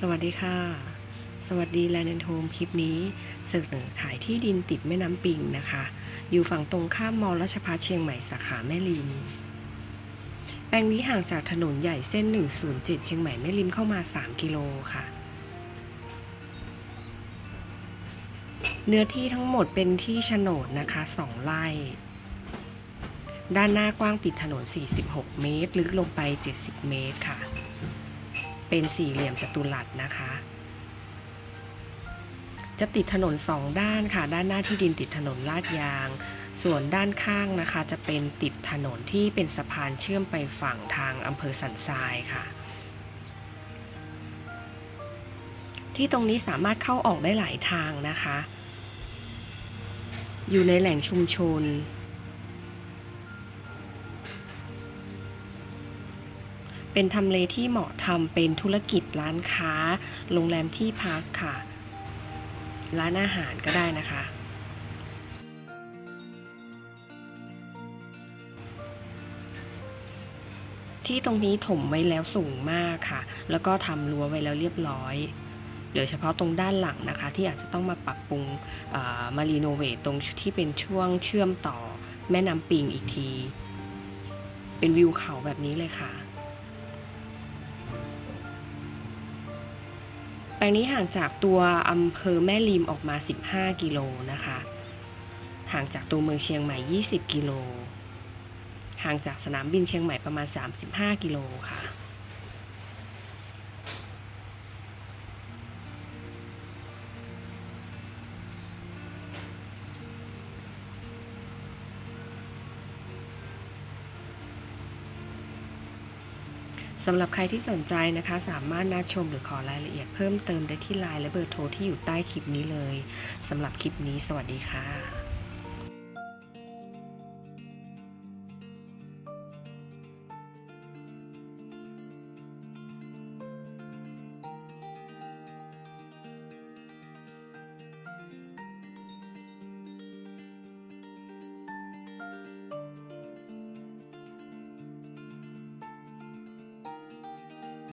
สวัสดีค่ะ สวัสดีแลนด์โฮมคลิปนี้เสนอขายที่ดินติดแม่น้ำปิงนะคะ อยู่ฝั่งตรงข้ามมอรัชพัฒเชียงใหม่สาขาแม่ริม แปลงนี้ห่างจากถนนใหญ่เส้น 107 เชียงใหม่แม่ริมเข้ามา 3 กิโลค่ะ เนื้อที่ทั้งหมดเป็นที่โฉนดนะคะ 2 ไร่ ด้านหน้ากว้างติดถนน 46 เมตร ลึกลงไป 70 เมตรค่ะ เป็นสี่เหลี่ยมจัตุรัสนะคะ จะติดถนนสองด้านค่ะ ด้านหน้าที่ดินติดถนนลาดยาง ส่วนด้านข้างนะคะ จะเป็นติดถนนที่เป็นสะพานเชื่อมไปฝั่งทางอำเภอสันทรายค่ะ ที่ตรงนี้สามารถเข้าออกได้หลายทางนะคะ อยู่ในแหล่งชุมชน เป็นทำเลที่เหมาะทำเป็นธุรกิจร้านค้า โรงแรมที่พักค่ะ ร้านอาหารก็ได้นะคะ ที่ตรงนี้ถมไว้แล้วสูงมากค่ะ แล้วก็ทำรั้วไว้แล้วเรียบร้อยโดยเฉพาะตรงด้านหลังนะคะ ที่อาจจะต้องมาปรับปรุงมารีโนเวทตรงที่เป็นช่วงเชื่อมต่อแม่น้ำปิงอีกที เป็นวิวเขาแบบนี้เลยค่ะ แปลงนี้ห่างจากตัวอำเภอแม่ริมออกมา 15 กิโลนะคะ ห่างจากตัวเมืองเชียงใหม่ 20 กิโล ห่างจากสนามบินเชียงใหม่ประมาณ 35 กิโลค่ะ สำหรับใครที่สนใจนะคะ สามารถนัดชมหรือขอรายละเอียดเพิ่มเติมได้ที่ไลน์และเบอร์โทรที่อยู่ใต้คลิปนี้เลยสำหรับคลิปนี้สวัสดีค่ะ